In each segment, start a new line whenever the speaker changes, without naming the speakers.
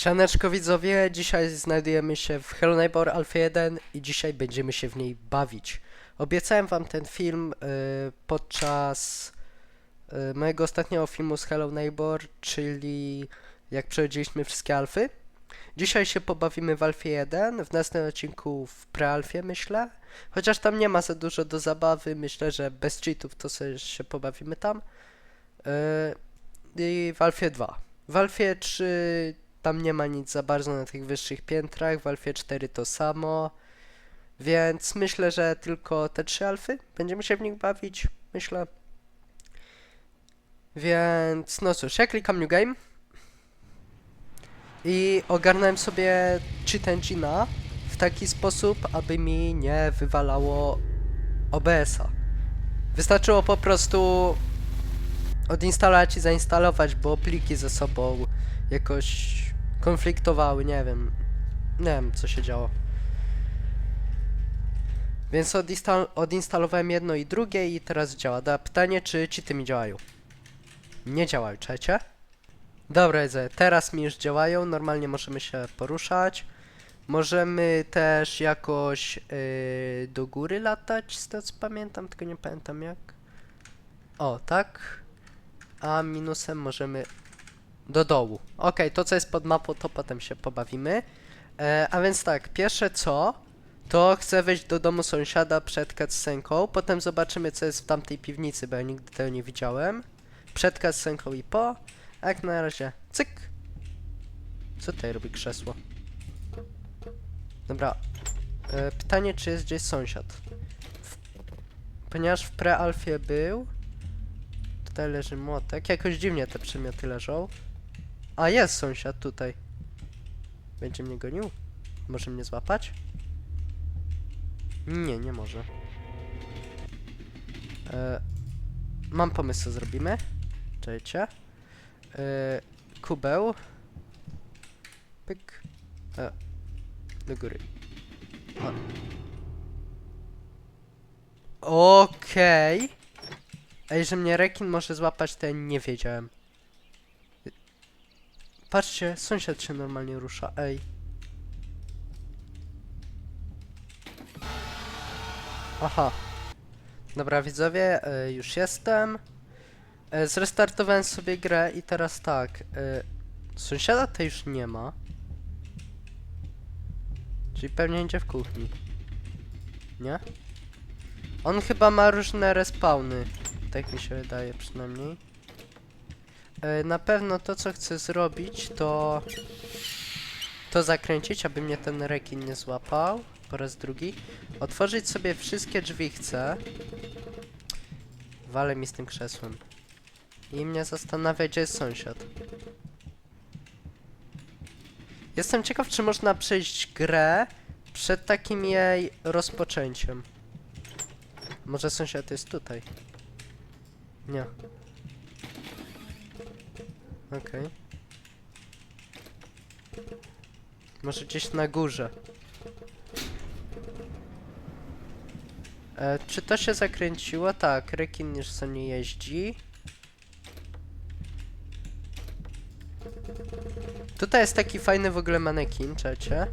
Sianeczko widzowie, dzisiaj znajdujemy się w Hello Neighbor Alpha 1 i dzisiaj będziemy się w niej bawić. Obiecałem wam ten film y, podczas y, mojego ostatniego filmu z Hello Neighbor, czyli jak przechodziliśmy wszystkie alfy. Dzisiaj się pobawimy w Alfie 1, w następnym odcinku w prealfie myślę. Chociaż tam nie ma za dużo do zabawy, myślę, że bez cheatów to sobie się pobawimy tam. Y, I w Alfie 2. W Alfie 3 tam nie ma nic za bardzo na tych wyższych piętrach, w Alfie 4 to samo. Więc myślę, że tylko te trzy alfy będziemy się w nich bawić, myślę. Więc no cóż, ja klikam New Game i ogarnąłem sobie cheat w taki sposób, aby mi nie wywalało OBS-a. Wystarczyło po prostu odinstalować i zainstalować, bo pliki ze sobą jakoś konfliktowały, nie wiem. Nie wiem, co się działo. Więc odinstal odinstalowałem jedno i drugie i teraz działa. Da pytanie, czy cheaty mi działają. Nie działają, czecie? Dobra, Eze, teraz mi już działają, normalnie możemy się poruszać. Możemy też jakoś yy, do góry latać, z tego co pamiętam, tylko nie pamiętam jak. O, tak. A minusem możemy do dołu. Okej, to co jest pod mapą, to potem się pobawimy. E, a więc tak, pierwsze co, to chcę wejść do domu sąsiada przed cutscenką, potem zobaczymy co jest w tamtej piwnicy, bo ja nigdy tego nie widziałem. Przed cutscenką i po. A jak na razie, cyk. Co tutaj robi krzesło? Dobra. E, pytanie, czy jest gdzieś sąsiad? W, ponieważ w prealfie był, Tutaj leży młotek. Jakoś dziwnie te przedmioty leżą. A jest sąsiad tutaj. Będzie mnie gonił? Może mnie złapać? Nie, nie może. E, mam pomysł, co zrobimy. Czekajcie. E, kubeł. Pyk. E, do góry. Okej. Ej, że mnie rekin może złapać, to ja nie wiedziałem. Patrzcie, sąsiad się normalnie rusza, ej. Aha. Dobra, widzowie, e, już jestem. E, zrestartowałem sobie grę i teraz tak. E, sąsiada to już nie ma. Czyli pewnie idzie w kuchni. Nie? On chyba ma różne respawny. Tak mi się wydaje przynajmniej. E, na pewno to co chcę zrobić to to zakręcić, aby mnie ten rekin nie złapał. Po raz drugi. Otworzyć sobie wszystkie drzwi chcę. Walę mi z tym krzesłem. I mnie zastanawia, gdzie jest sąsiad. Jestem ciekaw, czy można przejść grę przed takim jej rozpoczęciem. Może sąsiad jest tutaj. Nie. Okej. Może gdzieś na górze. E, czy to się zakręciło? Tak, rekin już co nie jeździ. Tutaj jest taki fajny w ogóle manekin, czecie.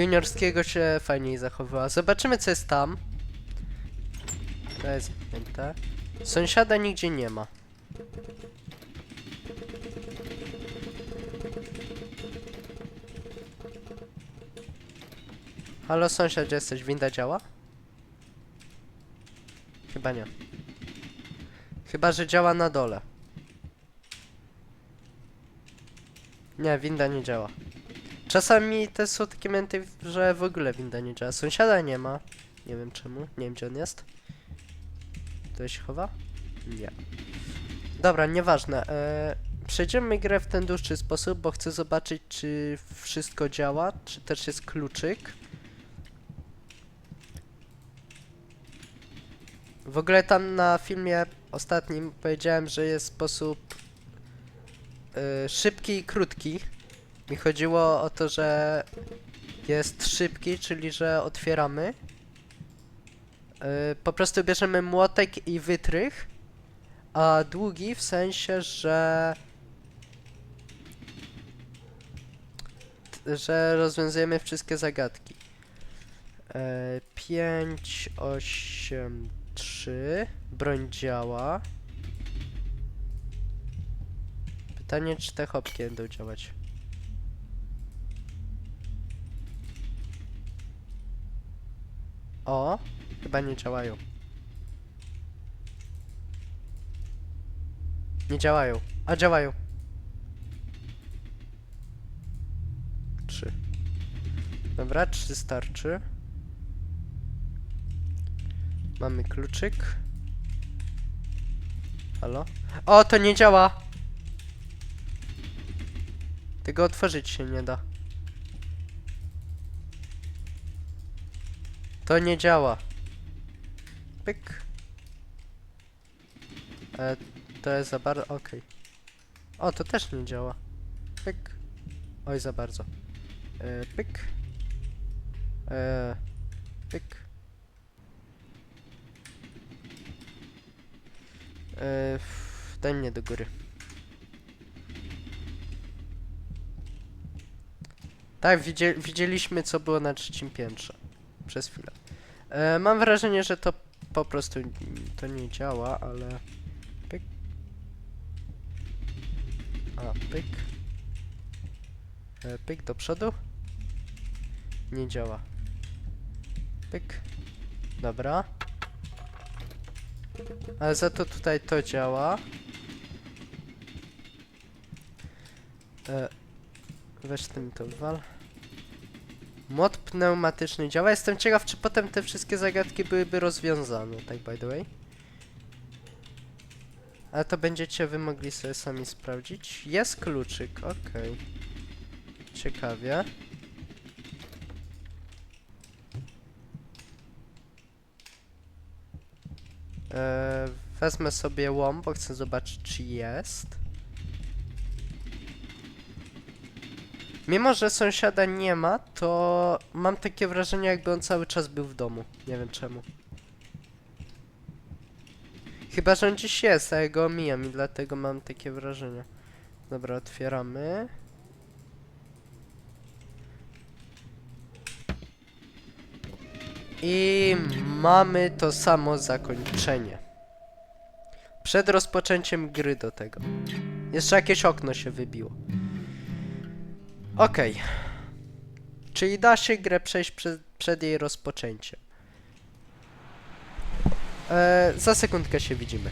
Juniorskiego się fajniej zachowała. Zobaczymy co jest tam. To jest zamknięte. Sąsiada nigdzie nie ma. Halo sąsiad, gdzie jesteś? Winda działa? Chyba nie. Chyba, że działa na dole. Nie, winda nie działa. Czasami te są takie momenty, że w ogóle winda nie działa. Sąsiada nie ma. Nie wiem czemu. Nie wiem gdzie on jest. To się chowa? Nie. Dobra, nieważne. E, przejdziemy grę w ten dłuższy sposób, bo chcę zobaczyć, czy wszystko działa, czy też jest kluczyk. W ogóle tam na filmie ostatnim powiedziałem, że jest sposób e, szybki i krótki Mi chodziło o to, że jest szybki, czyli że otwieramy. Yy, po prostu bierzemy młotek i wytrych, a długi w sensie, że że rozwiązujemy wszystkie zagadki. E, 5, 8, 3. Broń działa. Pytanie, czy te chopki będą działać. O, chyba nie działają. Nie działają. A działają. Trzy. Dobra, trzy starczy. Mamy kluczyk. Halo? O, to nie działa! Tego otworzyć się nie da. To nie działa. Pyk. E, to jest za bardzo... okej. O, to też nie działa. Pyk. Oj, za bardzo. E, pyk. E, pyk. E, daj mnie do góry. Tak, widzie widzieliśmy co było na trzecim piętrze. Przez chwilę. E, mam wrażenie, że to po prostu to nie działa, ale... Pyk. A, pyk. E, pyk do przodu. Nie działa. Pyk. Dobra. Ale za to tutaj to działa. E, weź tym to wal. Mod pneumatyczny działa. Jestem ciekaw, czy potem te wszystkie zagadki byłyby rozwiązane, tak by the way. Ale to będziecie wy mogli sobie sami sprawdzić. Jest kluczyk, okej. Ciekawie. Eee, wezmę sobie łom, bo chcę zobaczyć, czy jest. Mimo, że sąsiada nie ma, to mam takie wrażenie, jakby on cały czas był w domu. Nie wiem czemu. Chyba, że on dziś jest, a ja go omijam i dlatego mam takie wrażenie. Dobra, otwieramy. I mamy to samo zakończenie. Przed rozpoczęciem gry do tego. Jeszcze jakieś okno się wybiło. Okej. Czyli da się grę przejść przed, przed jej rozpoczęciem. E, za sekundkę się widzimy.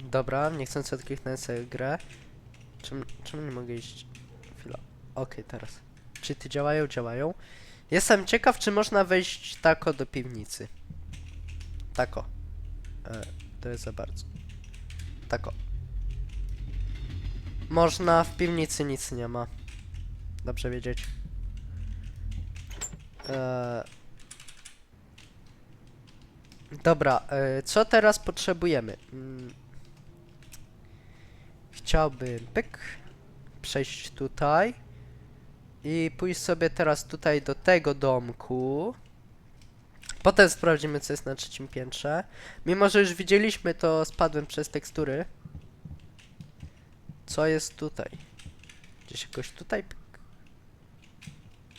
Dobra, niechcący odkliknąłem sobie grę. Czym, czym nie mogę iść? Chwila. Okej, teraz. Czy ty działają? Działają. Jestem ciekaw, czy można wejść tako do piwnicy. Tako. E, to jest za bardzo. Tako. Można, w piwnicy nic nie ma. Dobrze wiedzieć. E, dobra, e, co teraz potrzebujemy? Mm. Chciałbym pyk, przejść tutaj i pójść sobie teraz tutaj do tego domku. Potem sprawdzimy, co jest na trzecim piętrze. Mimo, że już widzieliśmy, to spadłem przez tekstury. Co jest tutaj? Gdzieś jakoś tutaj? Pyk.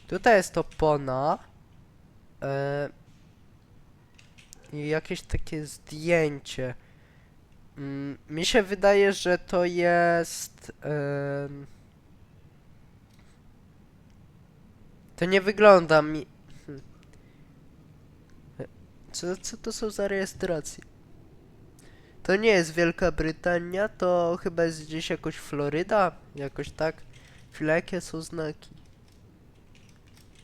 Tutaj jest opona. E, I jakieś takie zdjęcie. Mm, mi się wydaje, że to jest. em, to nie wygląda mi. Hmm. Co, co to są za rejestracje? To nie jest Wielka Brytania, to chyba jest gdzieś jakoś Floryda, jakoś tak. Chwila, jakie są znaki?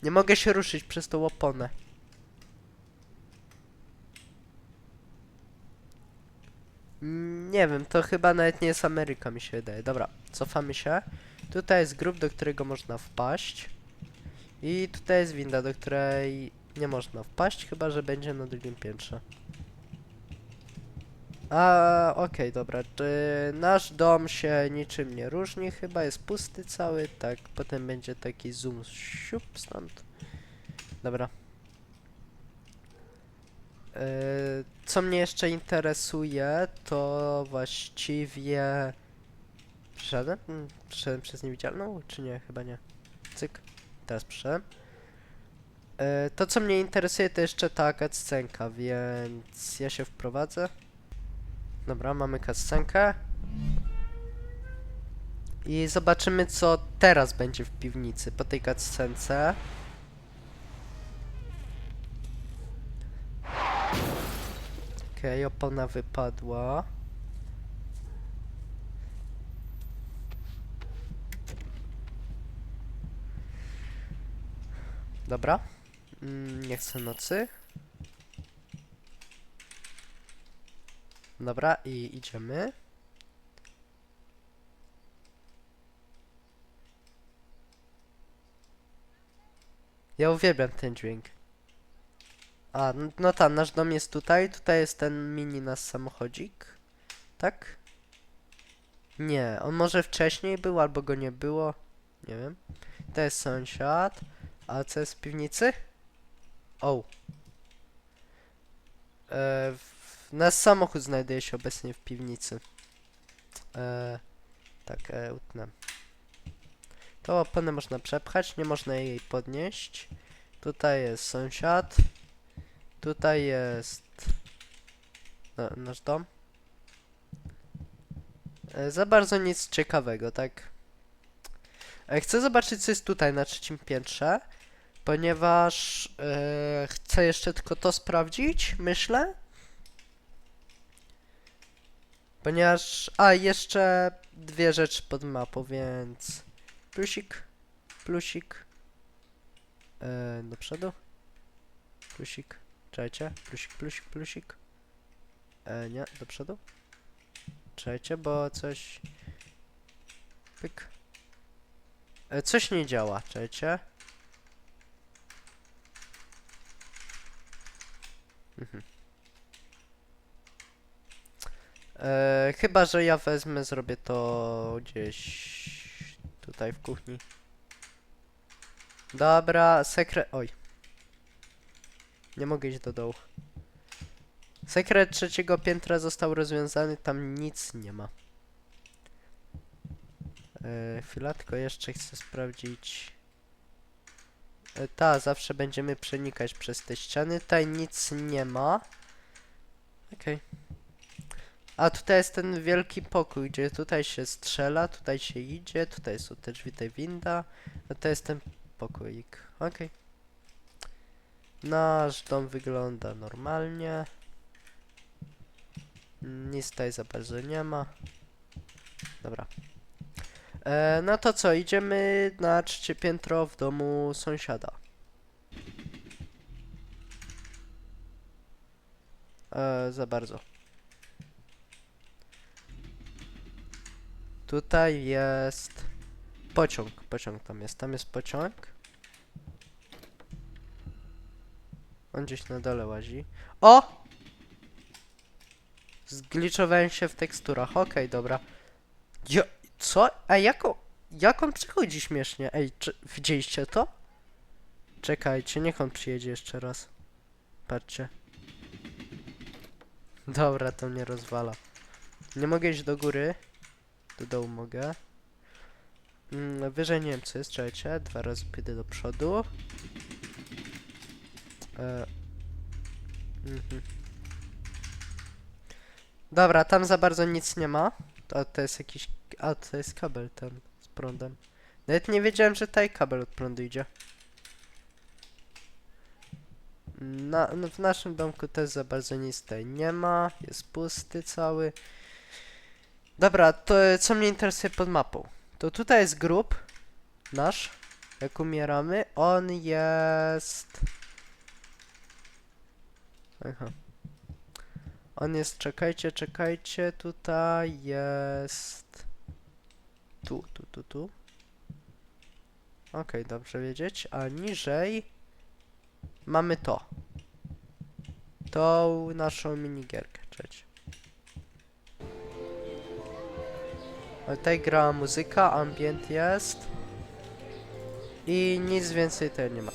Nie mogę się ruszyć przez tą oponę. Nie wiem, to chyba nawet nie jest Ameryka, mi się wydaje. Dobra, cofamy się. Tutaj jest grób, do którego można wpaść. I tutaj jest winda, do której nie można wpaść, chyba że będzie na drugim piętrze. A, okej, dobra. Czy nasz dom się niczym nie różni? Chyba jest pusty cały, tak. Potem będzie taki zoom siup stąd. Dobra. Yy, co mnie jeszcze interesuje, to właściwie... Przyszedłem? Mm, Przyszedłem przez niewidzialną, czy nie? Chyba nie. Cyk. Teraz przyszedłem. Yy, to, co mnie interesuje, to jeszcze ta cutscenka, więc ja się wprowadzę. Dobra, mamy cutscenkę. I zobaczymy, co teraz będzie w piwnicy po tej cutscence. Okej, opona wypadła. Dobra. Mm, nie chcę nocy. Dobra, i idziemy. Ja uwielbiam ten dźwięk. A, n- no tak, nasz dom jest tutaj. Tutaj jest ten mini nasz samochodzik. Tak? Nie, on może wcześniej był, albo go nie było. Nie wiem. To jest sąsiad. A co jest w piwnicy? O. E, nasz samochód znajduje się obecnie w piwnicy. E, tak, e, utnę. Tą oponę można przepchać, nie można jej podnieść. Tutaj jest sąsiad. Tutaj jest na, nasz dom. E, za bardzo nic ciekawego, tak? E, chcę zobaczyć, co jest tutaj na trzecim piętrze, ponieważ e, chcę jeszcze tylko to sprawdzić, myślę. Ponieważ. A, jeszcze dwie rzeczy pod mapą, więc. Plusik, plusik. E, do przodu. Plusik. Czekajcie. Plusik, plusik, plusik. E, nie, do przodu. Czekajcie, bo coś... Pyk. E, coś nie działa, czekajcie. Mhm. E, chyba, że ja wezmę, zrobię to gdzieś tutaj w kuchni. Dobra, sekret... Oj. Nie mogę iść do dołu. Sekret trzeciego piętra został rozwiązany, tam nic nie ma. E, chwila, tylko jeszcze chcę sprawdzić. E, ta, zawsze będziemy przenikać przez te ściany. Tutaj nic nie ma. Okej. A tutaj jest ten wielki pokój, gdzie tutaj się strzela, tutaj się idzie, tutaj są te drzwi, tutaj winda. A to jest ten pokoik. Okej. Nasz dom wygląda normalnie. Nic tutaj za bardzo nie ma. Dobra. E, no to co, idziemy na trzecie piętro w domu sąsiada. E, za bardzo. Tutaj jest pociąg. Pociąg tam jest. Tam jest pociąg. On gdzieś na dole łazi. O! Zgliczowałem się w teksturach. Okej, dobra. Jo, co? A jak on, jak on przychodzi śmiesznie? Ej, czy, widzieliście to? Czekajcie, niech on przyjedzie jeszcze raz. Patrzcie. Dobra, to mnie rozwala. Nie mogę iść do góry. Do dołu mogę. Mm, wyżej nie wiem co jest, czekajcie. Dwa razy pójdę do przodu. E, mhm. Dobra, tam za bardzo nic nie ma. To, to jest jakiś... A, to jest kabel ten z prądem. Nawet nie wiedziałem, że tutaj kabel od prądu idzie. Na, no w naszym domku też za bardzo nic tutaj nie ma. Jest pusty cały. Dobra, to co mnie interesuje pod mapą? To tutaj jest grób nasz. Jak umieramy. On jest... Aha. On jest, czekajcie, czekajcie, tutaj jest... Tu, tu, tu, tu. Okej, dobrze wiedzieć. A niżej mamy to. Tą naszą minigierkę, czekajcie. Tutaj gra muzyka, ambient jest. I nic więcej tutaj nie ma.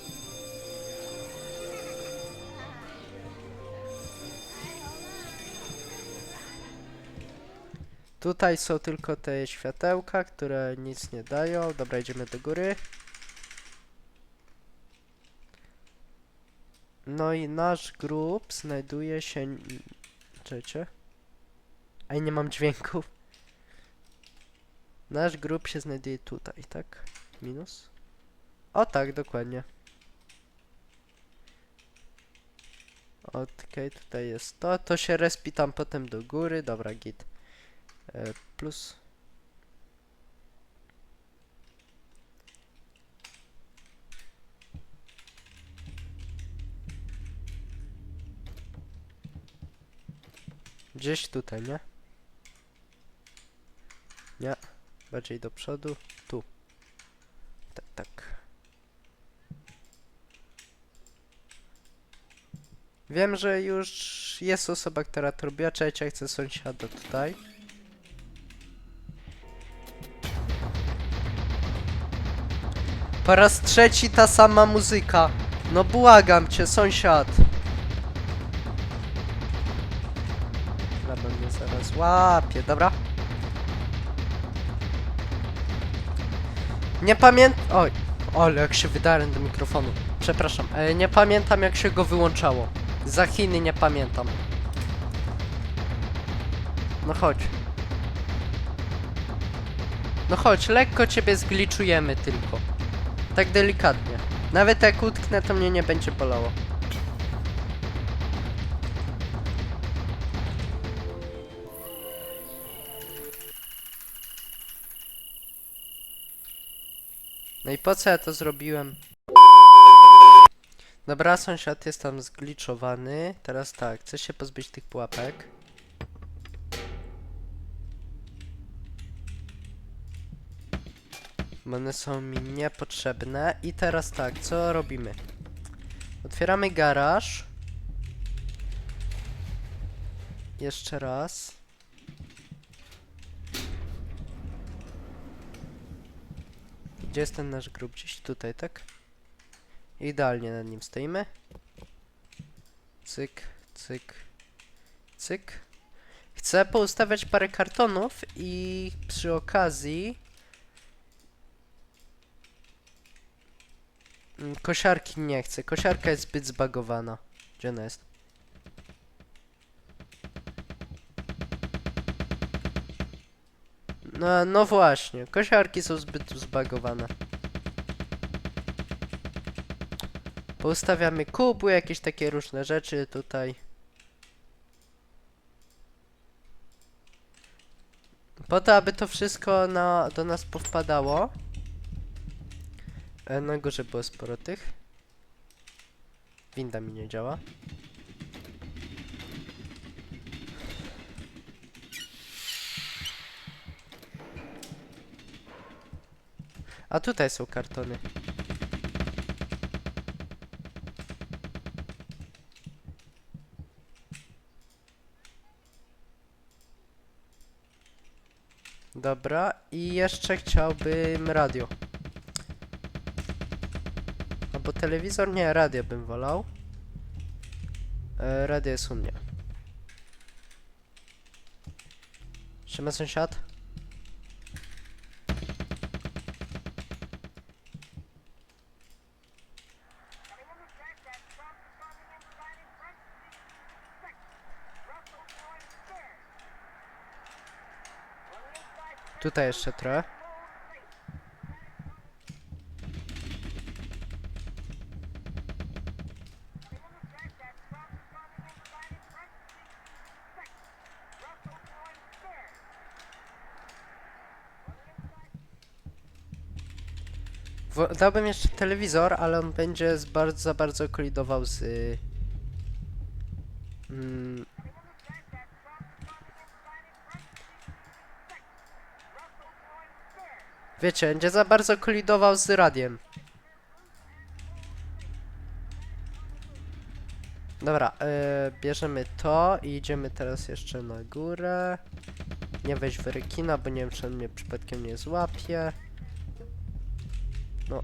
Tutaj są tylko te światełka, które nic nie dają. Dobra, idziemy do góry. No i nasz grup znajduje się... Czekajcie. A ja nie mam dźwięków. Nasz grup się znajduje tutaj, tak? Minus? O tak, dokładnie. Okej, tutaj jest to. To się respi tam potem do góry. Dobra, git. E, plus. Gdzieś tutaj, nie? Nie. Bardziej do przodu. Tu. Tak, tak. Wiem, że już jest osoba, która to robiła. Ja chcę sąsiada tutaj. Po raz trzeci ta sama muzyka. No błagam cię, sąsiad. Dobra, mnie zaraz łapie, dobra? Nie pamiętam... Oj, ale jak się wydarłem do mikrofonu. Przepraszam, e, nie pamiętam jak się go wyłączało. Za Chiny nie pamiętam. No chodź. No chodź, lekko ciebie zgliczujemy tylko. Tak delikatnie. Nawet jak utknę, to mnie nie będzie bolało. No i po co ja to zrobiłem? Dobra, sąsiad jest tam zgliczowany. Teraz tak, chcę się pozbyć tych pułapek. One są mi niepotrzebne. I teraz tak, co robimy? Otwieramy garaż. Jeszcze raz. Gdzie jest ten nasz grób? Gdzieś tutaj, tak? Idealnie nad nim stoimy. Cyk, cyk, cyk. Chcę poustawiać parę kartonów i przy okazji Mm, Kosiarki nie chcę. Kosiarka jest zbyt zbagowana. Gdzie ona jest? No, no właśnie. Kosiarki są zbyt zbagowane. Poustawiamy kubły, jakieś takie różne rzeczy tutaj. Po to, aby to wszystko na, do nas powpadało. E, Na górze było sporo tych. Winda mi nie działa. A tutaj są kartony. Dobra, i jeszcze chciałbym radio. Albo telewizor? Nie, radio bym wolał. E, radio jest u mnie. Siema sąsiad. Tutaj jeszcze trochę. Dałbym jeszcze telewizor, ale on będzie z bardzo, za bardzo kolidował z... Mm, wiecie, będzie za bardzo kolidował z radiem. Dobra, y, bierzemy to i idziemy teraz jeszcze na górę. nie weź w rekina, bo nie wiem, czy on mnie przypadkiem nie złapie. No,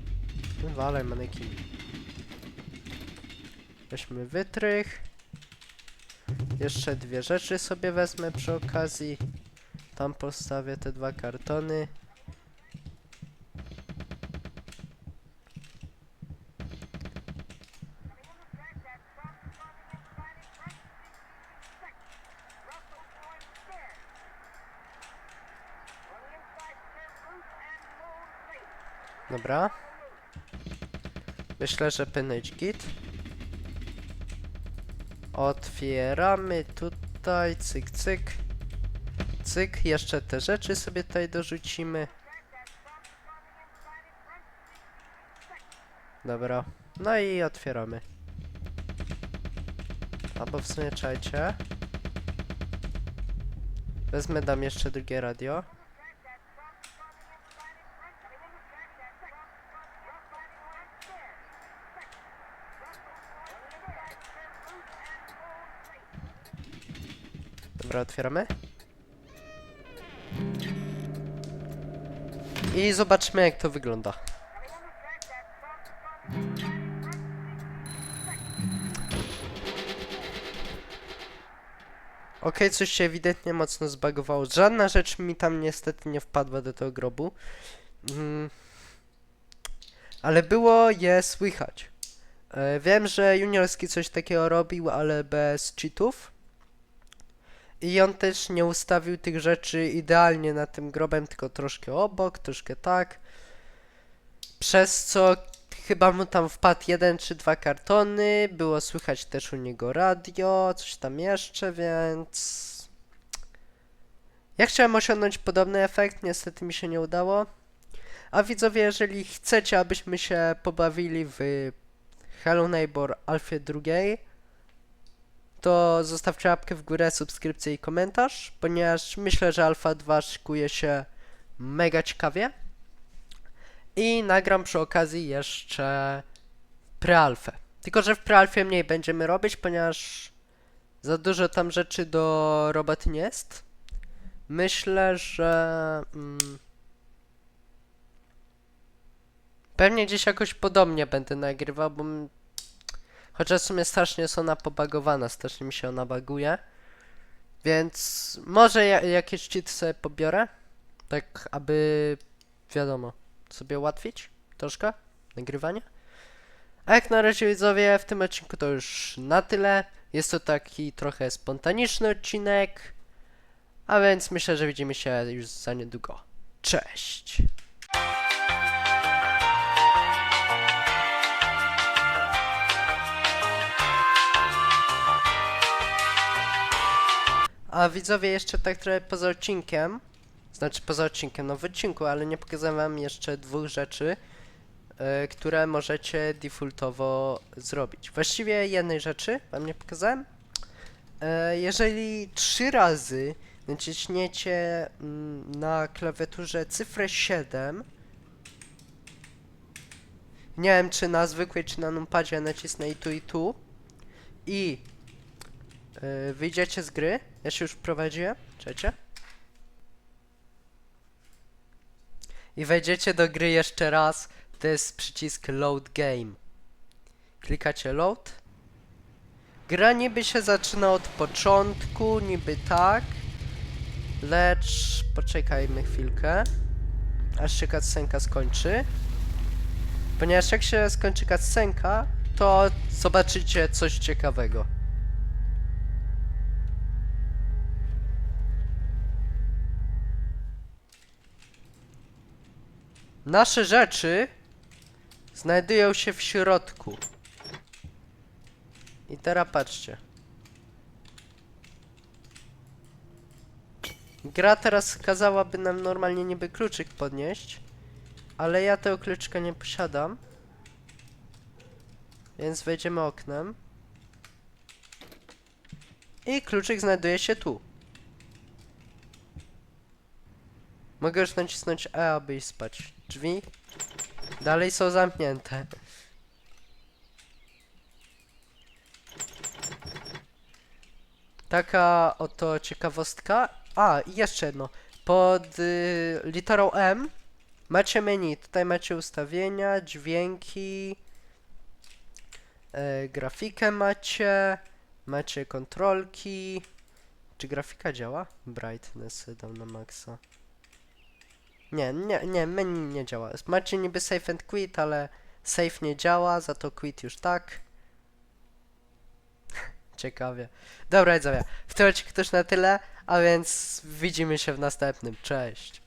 walaj manekin. Weźmy wytrych. Jeszcze dwie rzeczy sobie wezmę przy okazji. Tam postawię te dwa kartony. Dobra. Myślę, że pyneć git. Otwieramy tutaj, cyk, cyk. Cyk, jeszcze te rzeczy sobie tutaj dorzucimy. Dobra, no i otwieramy. Albo w sumie czajcie. Wezmę, dam jeszcze drugie radio. Dobra, otwieramy. I zobaczmy jak to wygląda. Okej, coś się ewidentnie mocno zbagowało. Żadna rzecz mi tam niestety nie wpadła do tego grobu. Mm. Ale było je słychać. E, wiem, że juniorski coś takiego robił, ale bez cheatów. I on też nie ustawił tych rzeczy idealnie na tym grobem, tylko troszkę obok, troszkę tak. Przez co chyba mu tam wpadł jeden czy dwa kartony, było słychać też u niego radio, coś tam jeszcze, więc... Ja chciałem osiągnąć podobny efekt, niestety mi się nie udało. A widzowie, jeżeli chcecie, abyśmy się pobawili w Hello Neighbor Alfie drugiej, to zostawcie łapkę w górę, subskrypcję i komentarz, ponieważ myślę, że Alpha 2 szykuje się mega ciekawie. I nagram przy okazji jeszcze prealfę. Tylko, że w prealfie mniej będziemy robić, ponieważ za dużo tam rzeczy do roboty nie jest. Myślę, że... Mm, pewnie gdzieś jakoś podobnie będę nagrywał, bo Chociaż w sumie strasznie jest ona pobagowana, strasznie mi się ona baguje. Więc może ja, jakieś cheaty sobie pobiorę. Tak, aby wiadomo, sobie ułatwić troszkę nagrywanie. A jak na razie widzowie, w tym odcinku to już na tyle. Jest to taki trochę spontaniczny odcinek. A więc myślę, że widzimy się już za niedługo. Cześć! A widzowie jeszcze tak trochę poza odcinkiem, znaczy poza odcinkiem, no w odcinku, ale nie pokazałem wam jeszcze dwóch rzeczy, e, które możecie defaultowo zrobić. Właściwie jednej rzeczy wam nie pokazałem. E, jeżeli trzy razy naciśniecie mm, na klawiaturze cyfrę 7, nie wiem czy na zwykłej, czy na numpadzie nacisnę i tu i tu i Yy, wyjdziecie z gry. Ja się już wprowadziłem. Czekajcie. I wejdziecie do gry jeszcze raz. To jest przycisk Load Game. Klikacie Load. Gra niby się zaczyna od początku, niby tak. Lecz poczekajmy chwilkę. Aż się cutscenka skończy. Ponieważ jak się skończy cutscenka, to zobaczycie coś ciekawego. Nasze rzeczy znajdują się w środku. I teraz patrzcie. Gra teraz kazałaby nam normalnie niby kluczyk podnieść, ale ja tego kluczka nie posiadam. Więc wejdziemy oknem. I kluczyk znajduje się tu. Mogę już nacisnąć E, aby iść spać. Drzwi dalej są zamknięte. Taka oto ciekawostka. A, i jeszcze jedno. Pod y, literą M macie menu. Tutaj macie ustawienia, dźwięki, e, grafikę macie, macie kontrolki. Czy grafika działa? Brightness dam na maksa. Nie, nie, nie, menu nie działa. Macie niby safe and quit, ale safe nie działa, za to quit już tak. Ciekawie. Dobra, widzowie, w tym odcinku też na tyle, a więc widzimy się w następnym. Cześć!